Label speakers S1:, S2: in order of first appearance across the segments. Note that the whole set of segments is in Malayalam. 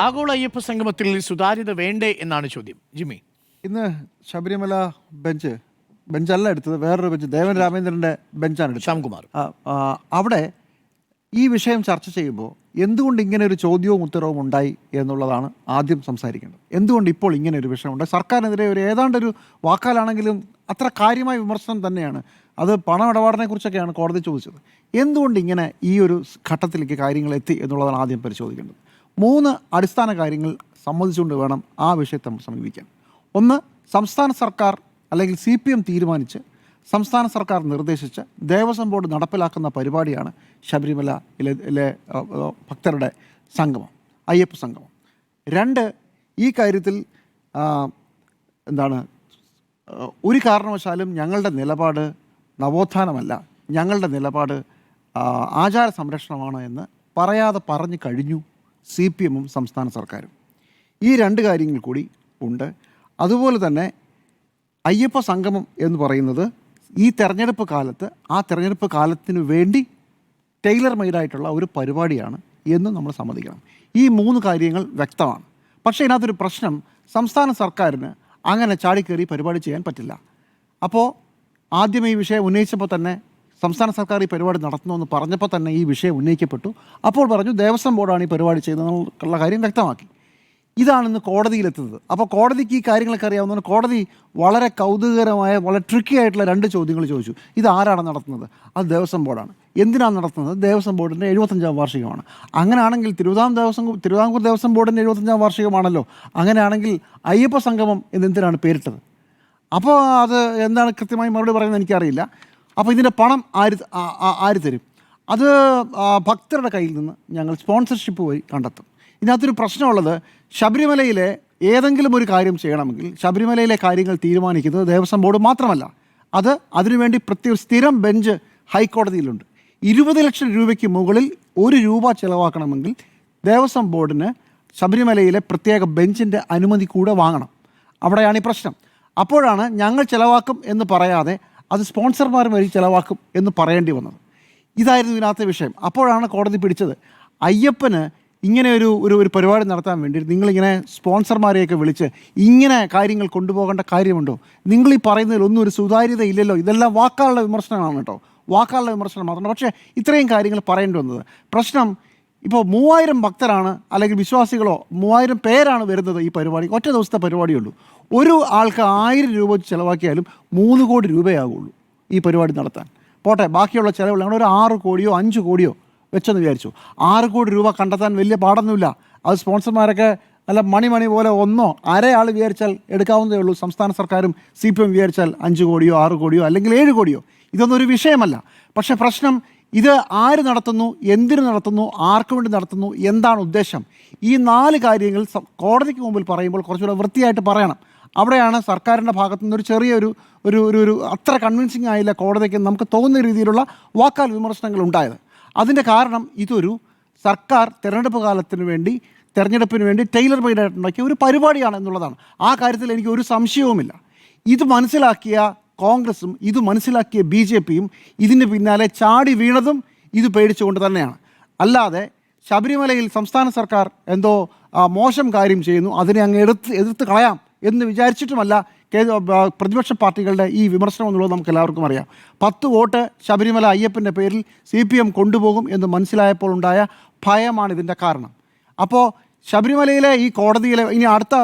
S1: ആഗോള അയ്യപ്പ സംഗമത്തിൽ സുതാര്യത വേണ്ടേ എന്നാണ് ചോദ്യം. ജിമ്മി.
S2: ഇന്ന് ശബരിമല ബെഞ്ച് ബെഞ്ചല്ല എടുത്തത് വേറൊരു ബെഞ്ച് ദേവൻ രാമേന്ദ്രന്റെ ബെഞ്ചാണ് എടുത്തത്.
S1: ശ്യാംകുമാർ.
S2: അവിടെ ഈ വിഷയം ചർച്ച ചെയ്യുമ്പോൾ എന്തുകൊണ്ട് ഇങ്ങനെ ഒരു ചോദ്യവും ഉത്തരവും ഉണ്ടായി എന്നുള്ളതാണ് ആദ്യം സംസാരിക്കേണ്ടത്. എന്തുകൊണ്ട് ഇപ്പോൾ ഇങ്ങനെ ഒരു വിഷയം ഉണ്ടായി? സർക്കാരിനെതിരെ ഒരു ഏതാണ്ട് ഒരു വാക്കാലാണെങ്കിലും അത്ര കാര്യമായ വിമർശനം തന്നെയാണ്. അത് പണമിടപാടിനെ കുറിച്ചൊക്കെയാണ് കോടതി ചോദിച്ചത്. എന്തുകൊണ്ട് ഇങ്ങനെ ഈ ഒരു ഘട്ടത്തിലേക്ക് കാര്യങ്ങൾ എത്തി എന്നുള്ളതാണ് ആദ്യം പരിശോധിക്കേണ്ടത്. മൂന്ന് അടിസ്ഥാന കാര്യങ്ങൾ സമ്മതിച്ചുകൊണ്ട് വേണം ആ വിഷയത്തെ നമ്മൾ സമീപിക്കാൻ. ഒന്ന് സംസ്ഥാന സർക്കാർ അല്ലെങ്കിൽ സി പി എം തീരുമാനിച്ച് സംസ്ഥാന സർക്കാർ നിർദ്ദേശിച്ച് ദേവസ്വം ബോർഡ് നടപ്പിലാക്കുന്ന പരിപാടിയാണ് ശബരിമലയിലെ ഭക്തരുടെ സംഗമം അയ്യപ്പ സംഗമം. രണ്ട് ഈ കാര്യത്തിൽ എന്താണ് ഒരു കാരണവശാലും ഞങ്ങളുടെ നിലപാട് നവോത്ഥാനമല്ല. ഞങ്ങളുടെ നിലപാട് ആചാര സംരക്ഷണമാണ് എന്ന് പറയാതെ പറഞ്ഞു കഴിഞ്ഞു. സി പി എമ്മും സംസ്ഥാന സർക്കാരും. ഈ രണ്ട് കാര്യങ്ങൾ കൂടി ഉണ്ട്. അതുപോലെ തന്നെ അയ്യപ്പ സംഗമം എന്ന് പറയുന്നത് ഈ തെരഞ്ഞെടുപ്പ് കാലത്ത് ആ തെരഞ്ഞെടുപ്പ് കാലത്തിന് വേണ്ടി ടൈലർ മെയ്ഡായിട്ടുള്ള ഒരു പരിപാടിയാണ് എന്ന് നമ്മൾ സമ്മതിക്കണം. ഈ മൂന്ന് കാര്യങ്ങൾ വ്യക്തമാണ്. പക്ഷേ ഇതിനകത്തൊരു പ്രശ്നം സംസ്ഥാന സർക്കാരിന് അങ്ങനെ ചാടിക്കയറി പരിപാടി ചെയ്യാൻ പറ്റില്ല. അപ്പോൾ ആദ്യം ഈ വിഷയം ഉന്നയിച്ചപ്പോൾ തന്നെ സംസ്ഥാന സർക്കാർ ഈ പരിപാടി നടത്തണമെന്ന് പറഞ്ഞപ്പോൾ തന്നെ ഈ വിഷയം ഉന്നയിക്കപ്പെട്ടു. അപ്പോൾ പറഞ്ഞു ദേവസ്വം ബോർഡാണ് ഈ പരിപാടി ചെയ്യുന്നതെന്നുള്ള കാര്യം വ്യക്തമാക്കി. ഇതാണിന്ന് കോടതിയിലെത്തുന്നത് അപ്പോൾ കോടതിക്ക് ഈ കാര്യങ്ങളൊക്കെ അറിയാവുന്ന കോടതി വളരെ കൗതുകകരമായ വളരെ ട്രിക്കി ആയിട്ടുള്ള രണ്ട് ചോദ്യങ്ങൾ ചോദിച്ചു. ഇത് ആരാണ് നടത്തുന്നത്? അത് ദേവസ്വം ബോർഡാണ്. എന്തിനാണ് നടത്തുന്നത്? ദേവസ്വം ബോർഡിന്റെ എഴുപത്തഞ്ചാം വാർഷികമാണ്. അങ്ങനെയാണെങ്കിൽ തിരുവിതാംകൂർ ദേവസ്വം തിരുവിതാംകൂർ ദേവസ്വം ബോർഡിന്റെ എഴുപത്തഞ്ചാം വാർഷികമാണല്ലോ. അങ്ങനെയാണെങ്കിൽ അയ്യപ്പ സംഗമം എന്നെന്തിനാണ് പേരിട്ടത്? അപ്പോൾ അത് എന്താണ് കൃത്യമായി മറുപടി പറയുന്നത് എനിക്കറിയില്ല. അപ്പോൾ ഇതിന്റെ പണം ആര് ആര് തരും? അത് ഭക്തരുടെ കയ്യിൽ നിന്ന് ഞങ്ങൾ സ്പോൺസർഷിപ്പ് വഴി കണ്ടെത്തും. ഇതിനകത്തൊരു പ്രശ്നമുള്ളത് ശബരിമലയിലെ ഏതെങ്കിലും ഒരു കാര്യം ചെയ്യണമെങ്കിൽ ശബരിമലയിലെ കാര്യങ്ങൾ തീരുമാനിക്കുന്നത് ദേവസ്വം ബോർഡ് മാത്രമല്ല. അത് അതിനുവേണ്ടി പ്രത്യേക സ്ഥിരം ബെഞ്ച് ഹൈക്കോടതിയിലുണ്ട്. ഇരുപത് ലക്ഷം രൂപയ്ക്ക് മുകളിൽ ഒരു രൂപ ചിലവാക്കണമെങ്കിൽ ദേവസ്വം ബോർഡിന് ശബരിമലയിലെ പ്രത്യേക ബെഞ്ചിന്റെ അനുമതി കൂടെ വാങ്ങണം. അവിടെയാണ് ഈ പ്രശ്നം. അപ്പോഴാണ് ഞങ്ങൾ ചിലവാക്കും എന്ന് പറയാതെ അത് സ്പോൺസർമാർ വഴി ചിലവാക്കും എന്ന് പറയേണ്ടി വന്നത്. ഇതായിരുന്നു ഇതിനകത്തെ വിഷയം. അപ്പോഴാണ് കോടതി പിടിച്ചത്. അയ്യപ്പന് ഇങ്ങനെ ഒരു ഒരു ഒരു പരിപാടി നടത്താൻ വേണ്ടി നിങ്ങളിങ്ങനെ സ്പോൺസർമാരെയൊക്കെ വിളിച്ച് ഇങ്ങനെ കാര്യങ്ങൾ കൊണ്ടുപോകേണ്ട കാര്യമുണ്ടോ? നിങ്ങൾ ഈ പറയുന്നതിൽ ഒന്നും ഒരു സുതാര്യത ഇല്ലല്ലോ. ഇതെല്ലാം വാക്കാലുള്ള വിമർശനമാണ് കേട്ടോ. വാക്കാലുള്ള വിമർശനം മാത്രമാണ്. പക്ഷേ ഇത്രയും കാര്യങ്ങൾ പറയേണ്ടി വന്നത്. പ്രശ്നം ഇപ്പോൾ മൂവായിരം ഭക്തരാണ് അല്ലെങ്കിൽ വിശ്വാസികളോ മൂവായിരം പേരാണ് വരുന്നത് ഈ പരിപാടി ഒറ്റ ദിവസത്തെ പരിപാടിയുള്ളൂ. ഒരു ആൾക്ക് ആയിരം രൂപ ചിലവാക്കിയാലും മൂന്ന് കോടി രൂപയാകുള്ളൂ ഈ പരിപാടി നടത്താൻ. പോട്ടെ ബാക്കിയുള്ള ചിലവുകൾ ഞങ്ങൾ ഒരു ആറ് കോടിയോ അഞ്ച് കോടിയോ വെച്ചെന്ന് വിചാരിച്ചു. ആറ് കോടി രൂപ കണ്ടെത്താൻ വലിയ പാടൊന്നുമില്ല. അത് സ്പോൺസർമാരൊക്കെ നല്ല മണി മണി പോലെ ഒന്നോ അരയാൾ വിചാരിച്ചാൽ എടുക്കാവുന്നതേ ഉള്ളൂ. സംസ്ഥാന സർക്കാരും സി പി എം വിചാരിച്ചാൽ അഞ്ച് കോടിയോ ആറ് കോടിയോ അല്ലെങ്കിൽ ഏഴ് കോടിയോ. ഇതൊന്നും ഒരു വിഷയമല്ല. പക്ഷേ പ്രശ്നം ഇത് ആര് നടത്തുന്നു എന്തിനു നടത്തുന്നു ആർക്കു വേണ്ടി നടത്തുന്നു എന്താണ് ഉദ്ദേശം? ഈ നാല് കാര്യങ്ങൾ കോടതിക്ക് മുമ്പിൽ പറയുമ്പോൾ കുറച്ചുകൂടെ വൃത്തിയായിട്ട് പറയണം. അവിടെയാണ് സർക്കാരിന്റെ ഭാഗത്തു നിന്നൊരു ചെറിയൊരു ഒരു ഒരു ഒരു അത്ര കൺവിൻസിങ് ആയില്ല കോടതിക്ക് നമുക്ക് തോന്നുന്ന രീതിയിലുള്ള വാക്കാൽ വിമർശനങ്ങൾ ഉണ്ടായത്. അതിന്റെ കാരണം ഇതൊരു സർക്കാർ തിരഞ്ഞെടുപ്പ് കാലത്തിന് വേണ്ടി തിരഞ്ഞെടുപ്പിന് വേണ്ടി ടൈലർ മെയ്ഡായിട്ടുണ്ടാക്കിയ ഒരു പരിപാടിയാണ് എന്നുള്ളതാണ്. ആ കാര്യത്തിൽ എനിക്ക് ഒരു സംശയവുമില്ല. ഇത് മനസ്സിലാക്കിയ കോൺഗ്രസും ഇത് മനസ്സിലാക്കിയ ബി ജെ പിയും ഇതിന് പിന്നാലെ ചാടി വീണതും ഇത് പേടിച്ചുകൊണ്ട് തന്നെയാണ്. അല്ലാതെ ശബരിമലയിൽ സംസ്ഥാന സർക്കാർ എന്തോ മോശം കാര്യം ചെയ്യുന്നു അതിനെ അങ്ങ് എടുത്ത് എതിർത്ത് കളയാം എന്ന് വിചാരിച്ചിട്ടുമല്ല പ്രതിപക്ഷ പാർട്ടികളുടെ ഈ വിമർശനം എന്നുള്ളത് നമുക്ക് എല്ലാവർക്കും അറിയാം. പത്ത് വോട്ട് ശബരിമല അയ്യപ്പന്റെ പേരിൽ സി പി എം കൊണ്ടുപോകും എന്ന് മനസ്സിലായപ്പോൾ ഉണ്ടായ ഭയമാണ് ഇതിന്റെ കാരണം. അപ്പോൾ ശബരിമലയിലെ ഈ കോടതിയിലെ ഇനി അടുത്ത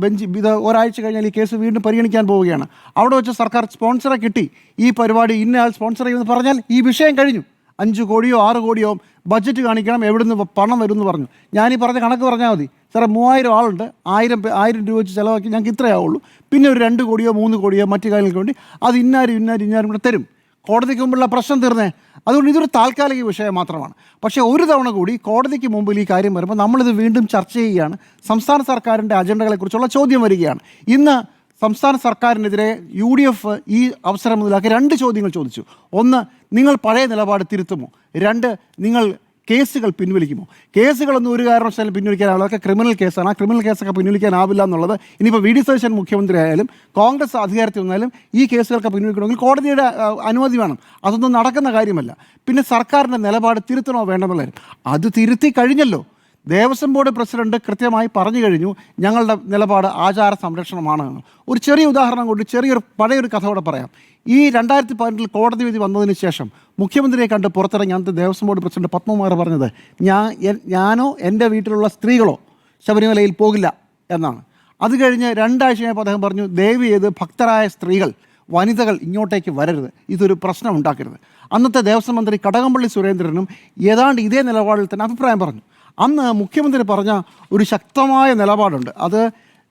S2: ബെഞ്ച് ഇത് ഒരാഴ്ച കഴിഞ്ഞാൽ ഈ കേസ് വീണ്ടും പരിഗണിക്കാൻ പോവുകയാണ്. അവിടെ വെച്ച് സർക്കാർ സ്പോൺസറെ കിട്ടി. ഈ പരിപാടി ഇന്നയാൾ സ്പോൺസർ ചെയ്യുമെന്ന് പറഞ്ഞാൽ ഈ വിഷയം കഴിഞ്ഞു. അഞ്ച് കോടിയോ ആറ് കോടിയോ ബഡ്ജറ്റ് കാണിക്കണം എവിടുന്ന് പണം വരും എന്ന് പറഞ്ഞു. ഞാൻ ഈ പറഞ്ഞ കണക്ക് പറഞ്ഞാൽ മതി. സാറേ മൂവായിരം ആളുണ്ട്. ആയിരം ആയിരം രൂപ വെച്ച് ചിലവാക്കി ഞങ്ങൾക്ക് ഇത്രയാവുള്ളൂ പിന്നെ ഒരു രണ്ട് കോടിയോ മൂന്ന് കോടിയോ മറ്റു കാര്യങ്ങൾക്ക് വേണ്ടി അത് ഇന്നാരും ഇന്നാരും ഇന്നാരും കൂടെ തരും. കോടതിക്ക് മുമ്പുള്ള പ്രശ്നം തീർന്നേ. അതുകൊണ്ട് ഇതൊരു താൽക്കാലിക വിഷയം മാത്രമാണ്. പക്ഷേ ഒരു തവണ കൂടി കോടതിക്ക് മുമ്പിൽ ഈ കാര്യം വരുമ്പോൾ നമ്മളിത് വീണ്ടും ചർച്ച ചെയ്യുകയാണ്. സംസ്ഥാന സർക്കാരിന്റെ അജണ്ടകളെക്കുറിച്ചുള്ള ചോദ്യം വരികയാണ്. ഇന്ന് സംസ്ഥാന സർക്കാരിനെതിരെ യു ഡി എഫ് ഈ അവസരം മുതലാക്കി രണ്ട് ചോദ്യങ്ങൾ ചോദിച്ചു. ഒന്ന് നിങ്ങൾ പഴയ നിലപാട് തിരുത്തുമോ? രണ്ട് നിങ്ങൾ കേസുകൾ പിൻവലിക്കുമോ? കേസുകളൊന്നും ഒരു കാരണവശാലും പിൻവലിക്കാനാവില്ല. അതൊക്കെ ക്രിമിനൽ കേസാണ്. ആ ക്രിമിനൽ കേസൊക്കെ പിൻവലിക്കാനാവില്ല എന്നുള്ളത് ഇനിയിപ്പോൾ വി ഡി സതീശൻ മുഖ്യമന്ത്രി ആയാലും കോൺഗ്രസ് അധികാരത്തിൽ വന്നാലും ഈ കേസുകൾക്ക് പിൻവലിക്കണമെങ്കിൽ കോടതിയുടെ അനുമതി വേണം. അതൊന്നും നടക്കുന്ന കാര്യമല്ല. പിന്നെ സർക്കാരിന്റെ നിലപാട് തിരുത്തണോ വേണ്ടെന്നുള്ളത് അത് തിരുത്തി കഴിഞ്ഞല്ലോ. ദേവസ്വം ബോർഡ് പ്രസിഡന്റ് കൃത്യമായി പറഞ്ഞു കഴിഞ്ഞു ഞങ്ങളുടെ നിലപാട് ആചാര സംരക്ഷണമാണ് ഒരു ചെറിയ ഉദാഹരണം കൊണ്ട് ചെറിയൊരു പഴയൊരു കഥ കൂടെ പറയാം. ഈ രണ്ടായിരത്തി പതിനെട്ടിൽ കോടതി വിധി വന്നതിന് ശേഷം മുഖ്യമന്ത്രിയെ കണ്ട് പുറത്തിറങ്ങി അന്നത്തെ ദേവസ്വം ബോർഡ് പ്രസിഡന്റ് പത്മകുമാർ പറഞ്ഞത് ഞാൻ ഞാനോ എന്റെ വീട്ടിലുള്ള സ്ത്രീകളോ ശബരിമലയിൽ പോകില്ല എന്നാണ്. അത് കഴിഞ്ഞ് രണ്ടാഴ്ച കഴിഞ്ഞപ്പോൾ അദ്ദേഹം പറഞ്ഞു ദേവി ഏത് ഭക്തരായ സ്ത്രീകൾ വനിതകൾ ഇങ്ങോട്ടേക്ക് വരരുത്. ഇതൊരു പ്രശ്നം ഉണ്ടാക്കരുത്. അന്നത്തെ ദേവസ്വം മന്ത്രി കടകംപള്ളി സുരേന്ദ്രനും ഏതാണ്ട് ഇതേ നിലപാടിൽ തന്നെ അഭിപ്രായം പറഞ്ഞു. അന്ന് മുഖ്യമന്ത്രി പറഞ്ഞ ഒരു ശക്തമായ നിലപാടുണ്ട്. അത്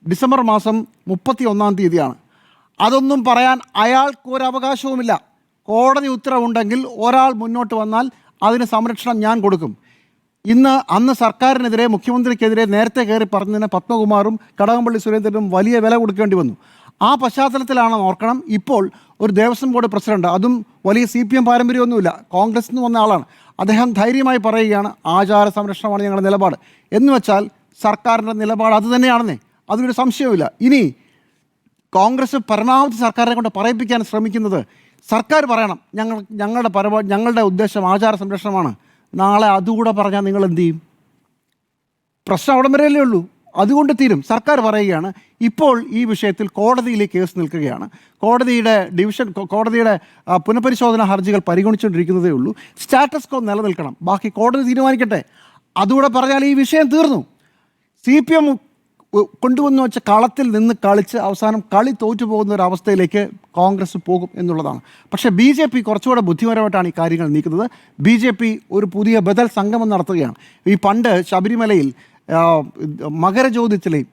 S2: ഡിസംബർ മാസം മുപ്പത്തി ഒന്നാം തീയതിയാണ്. അതൊന്നും പറയാൻ അയാൾക്കൊരവകാശവുമില്ല കോടതി ഉത്തരവുണ്ടെങ്കിൽ ഒരാൾ മുന്നോട്ട് വന്നാൽ അതിന് സംരക്ഷണം ഞാൻ കൊടുക്കും. ഇന്ന് അന്ന് സർക്കാരിനെതിരെ മുഖ്യമന്ത്രിക്കെതിരെ നേരത്തെ കയറി പറഞ്ഞതിന് പത്മകുമാറും കടകംപള്ളി സുരേന്ദ്രനും വലിയ വില കൊടുക്കേണ്ടി വന്നു. ആ പശ്ചാത്തലത്തിലാണ് ഓർക്കണം. ഇപ്പോൾ ഒരു ദേവസ്വം ബോർഡ് പ്രസിഡന്റ് അതും വലിയ സി പി എം പാരമ്പര്യമൊന്നുമില്ല. കോൺഗ്രസ് നിന്ന് വന്ന ആളാണ്. അദ്ദേഹം ധൈര്യമായി പറയുകയാണ് ആചാര സംരക്ഷണമാണ് ഞങ്ങളുടെ നിലപാട്. എന്ന് വെച്ചാൽ സർക്കാരിന്റെ നിലപാട് അത് തന്നെയാണെന്നേ. അതിനൊരു സംശയവുമില്ല. ഇനി കോൺഗ്രസ് പരമാവധി സർക്കാരിനെ കൊണ്ട് പറയിപ്പിക്കാൻ ശ്രമിക്കുന്നത് സർക്കാർ പറയണം. ഞങ്ങൾ ഞങ്ങളുടെ പരമാവധി ഞങ്ങളുടെ ഉദ്ദേശം ആചാര സംരക്ഷണമാണ്. നാളെ അതുകൂടെ പറഞ്ഞാൽ നിങ്ങൾ എന്ത് ചെയ്യും? പ്രശ്നം അവിടം വരെയല്ലേ ഉള്ളൂ. അതുകൊണ്ട് തീരും. സർക്കാർ പറയുകയാണ് ഇപ്പോൾ ഈ വിഷയത്തിൽ കോടതിയിൽ കേസ് നിൽക്കുകയാണ്. കോടതിയുടെ ഡിവിഷൻ കോടതിയുടെ പുനഃപരിശോധനാ ഹർജികൾ പരിഗണിച്ചുകൊണ്ടിരിക്കുന്നതേ ഉള്ളൂ. സ്റ്റാറ്റസ് കോ നിലനിൽക്കണം. ബാക്കി കോടതി തീരുമാനിക്കട്ടെ. അതുകൂടെ പറഞ്ഞാൽ ഈ വിഷയം തീർന്നു. സി പി എം കൊണ്ടുവന്നു വെച്ച കളത്തിൽ നിന്ന് കളിച്ച് അവസാനം കളി തോറ്റു പോകുന്ന ഒരു അവസ്ഥയിലേക്ക് കോൺഗ്രസ് പോകും എന്നുള്ളതാണ്. പക്ഷേ ബി ജെ പി കുറച്ചുകൂടെ ബുദ്ധിപരമായിട്ടാണ് ഈ കാര്യങ്ങൾ നീക്കുന്നത്. ബി ജെ പി ഒരു പുതിയ ബദൽ സംഗമം നടത്തുകയാണ്. ഈ പണ്ട് ശബരിമലയിൽ ആ, മകരജ്യോതി തെളിയും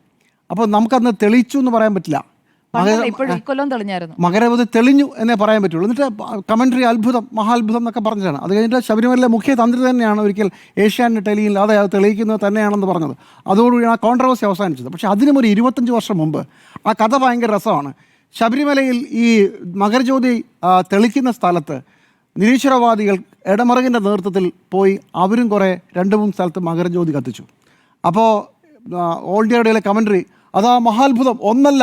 S2: അപ്പോൾ നമുക്കന്ന് തെളിച്ചു എന്ന് പറയാൻ പറ്റില്ല. മകരവധി തെളിഞ്ഞു എന്നേ പറയാൻ പറ്റുള്ളൂ. എന്നിട്ട് കമൻട്രി അത്ഭുതം മഹാത്ഭുതം എന്നൊക്കെ പറഞ്ഞതാണ്. അത് കഴിഞ്ഞിട്ട് ശബരിമലയിലെ മുഖ്യ തന്ത്രി തന്നെയാണ് ഒരിക്കൽ ഏഷ്യാനെറ്റ് ടെലിയിൽ അതെ അത് തെളിയിക്കുന്നത് തന്നെയാണെന്ന് പറഞ്ഞത്. അതോടുകൂടിയാണ് ആ കോൺട്രവേഴ്സി അവസാനിച്ചത്. പക്ഷേ അതിനും ഒരു ഇരുപത്തഞ്ച് വർഷം മുമ്പ് ആ കഥ ഭയങ്കര രസമാണ്. ശബരിമലയിൽ ഈ മകരജ്യോതി തെളിക്കുന്ന സ്ഥലത്ത് നിരീശ്വരവാദികൾ ഇടമറുകിന്റെ നേതൃത്വത്തിൽ പോയി അവരും കുറേ രണ്ടു മൂന്ന് സ്ഥലത്ത് മകരജ്യോതി കത്തിച്ചു. അപ്പോൾ ഓൾ ഇന്ത്യയുടെ കമൻട്രി അതാ മഹാത്ഭുതം. ഒന്നല്ല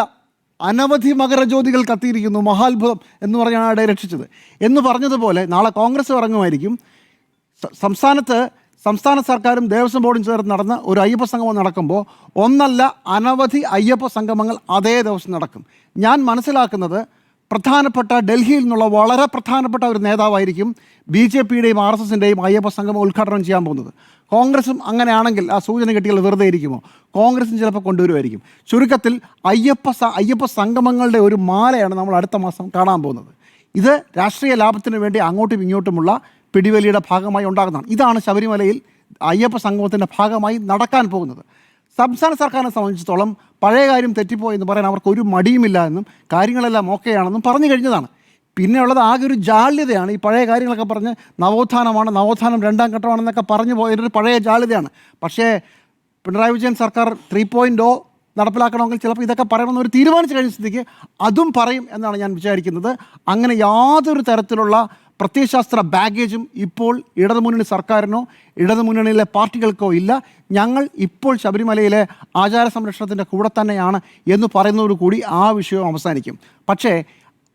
S2: അനവധി മകരജ്യോതികൾ കത്തിയിരിക്കുന്നു മഹാത്ഭുതം എന്ന് പറഞ്ഞാണ് അവിടെ രക്ഷിച്ചത്. എന്ന് പറഞ്ഞതുപോലെ നാളെ കോൺഗ്രസ് ഇറങ്ങുമായിരിക്കും. സംസ്ഥാനത്ത് സംസ്ഥാന സർക്കാരും ദേവസ്വം ബോർഡും ചേർന്ന് നടന്ന ഒരു അയ്യപ്പ സംഗമം നടക്കുമ്പോൾ ഒന്നല്ല അനവധി അയ്യപ്പ സംഗമങ്ങൾ അതേ ദിവസം നടക്കും. ഞാൻ മനസ്സിലാക്കുന്നത് പ്രധാനപ്പെട്ട ഡൽഹിയിൽ നിന്നുള്ള വളരെ പ്രധാനപ്പെട്ട ഒരു നേതാവായിരിക്കും ബി ജെ പിയുടെയും ആർ എസ് എസിന്റെയും അയ്യപ്പ സംഗമം ഉദ്ഘാടനം ചെയ്യാൻ പോകുന്നത്. കോൺഗ്രസും അങ്ങനെയാണെങ്കിൽ ആ സൂചന കിട്ടിയാൽ വെറുതെ ഇരിക്കുമോ? കോൺഗ്രസും ചിലപ്പോൾ കൊണ്ടുവരുമായിരിക്കും. ചുരുക്കത്തിൽ അയ്യപ്പ അയ്യപ്പ സംഗമങ്ങളുടെ ഒരു മാലയാണ് നമ്മൾ അടുത്ത മാസം കാണാൻ പോകുന്നത്. ഇത് രാഷ്ട്രീയ ലാഭത്തിന് വേണ്ടി അങ്ങോട്ടും ഇങ്ങോട്ടുമുള്ള പിടിവലിയുടെ ഭാഗമായി ഉണ്ടാകുന്നതാണ്. ഇതാണ് ശബരിമലയിൽ അയ്യപ്പ സംഗമത്തിന്റെ ഭാഗമായി നടക്കാൻ പോകുന്നത്. സംസ്ഥാന സർക്കാരിനെ സംബന്ധിച്ചിടത്തോളം പഴയ കാര്യം തെറ്റിപ്പോയി എന്ന് പറയാൻ അവർക്ക് ഒരു മടിയുമില്ല എന്നും കാര്യങ്ങളെല്ലാം ഓക്കെയാണെന്നും പറഞ്ഞു കഴിഞ്ഞതാണ്. പിന്നെയുള്ളത് ആകെ ഒരു ജാള്യതയാണ്. ഈ പഴയ കാര്യങ്ങളൊക്കെ പറഞ്ഞ് നവോത്ഥാനമാണ് നവോത്ഥാനം രണ്ടാം ഘട്ടമാണെന്നൊക്കെ പറഞ്ഞു പോയൊരു പഴയ ജാള്യതയാണ്. പക്ഷേ പിണറായി വിജയൻ സർക്കാർ ത്രീ പോയിന്റ് ഓ നടപ്പിലാക്കണമെങ്കിൽ ചിലപ്പോൾ ഇതൊക്കെ പറയണമെന്ന് ഒരു തീരുമാനിച്ചു കഴിഞ്ഞ സ്ഥിതിക്ക് അതും പറയും എന്നാണ് ഞാൻ വിചാരിക്കുന്നത്. അങ്ങനെ യാതൊരു തരത്തിലുള്ള പ്രത്യയശാസ്ത്ര ബാഗേജും ഇപ്പോൾ ഇടതുമുന്നണി സർക്കാരിനോ ഇടതുമുന്നണിയിലെ പാർട്ടികൾക്കോ ഇല്ല. ഞങ്ങൾ ഇപ്പോൾ ശബരിമലയിലെ ആചാര സംരക്ഷണത്തിന്റെ കൂടെ തന്നെയാണ് എന്ന് പറയുന്നതോടുകൂടി ആ വിഷയം അവസാനിക്കും. പക്ഷേ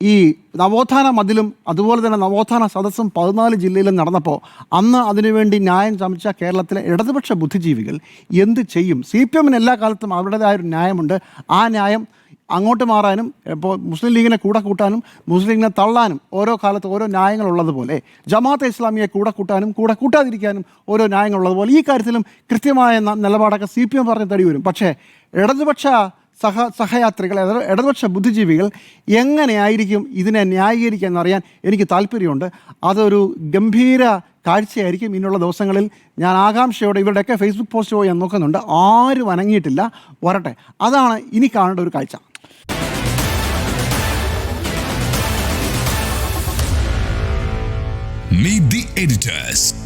S2: ഈ നവോത്ഥാന മതിലും അതുപോലെ തന്നെ നവോത്ഥാന സദസ്സും പതിനാല് ജില്ലയിലും നടന്നപ്പോൾ അന്ന് അതിനുവേണ്ടി ന്യായം ചമച്ച കേരളത്തിലെ ഇടതുപക്ഷ ബുദ്ധിജീവികൾ എന്ത് ചെയ്യും? സി പി എമ്മിന് എല്ലാ കാലത്തും അവരുടേതായ ഒരു ന്യായമുണ്ട്. ആ ന്യായം അങ്ങോട്ട് മാറാനും ഇപ്പോൾ മുസ്ലിം ലീഗിനെ കൂടെ കൂട്ടാനും മുസ്ലിം ലീഗിനെ തള്ളാനും ഓരോ കാലത്ത് ഓരോ ന്യായങ്ങളുള്ളതുപോലെ ജമാഅത്തെ ഇസ്ലാമിയെ കൂടെ കൂട്ടാനും കൂടെ കൂട്ടാതിരിക്കാനും ഓരോ ന്യായങ്ങളുള്ളതുപോലെ ഈ കാര്യത്തിലും കൃത്യമായ നിലപാടൊക്കെ സി പി എം പറഞ്ഞ് തടി വരും. പക്ഷേ ഇടതുപക്ഷ സഹ സഹയാത്രികൾ ഇടതുപക്ഷ ബുദ്ധിജീവികൾ എങ്ങനെയായിരിക്കും ഇതിനെ ന്യായീകരിക്കുക എന്നറിയാൻ എനിക്ക് താല്പര്യമുണ്ട്. അതൊരു ഗംഭീര കാഴ്ചയായിരിക്കും ഇനിയുള്ള ദിവസങ്ങളിൽ. ഞാൻ ആകാംക്ഷയോടെ ഇവരുടെയൊക്കെ ഫേസ്ബുക്ക് പോസ്റ്റ് പോയി ഞാൻ നോക്കുന്നുണ്ട്. ആരും അനങ്ങിയിട്ടില്ല. വരട്ടെ. അതാണ് ഇനി കാണേണ്ട ഒരു കാഴ്ച.
S3: Meet the editors.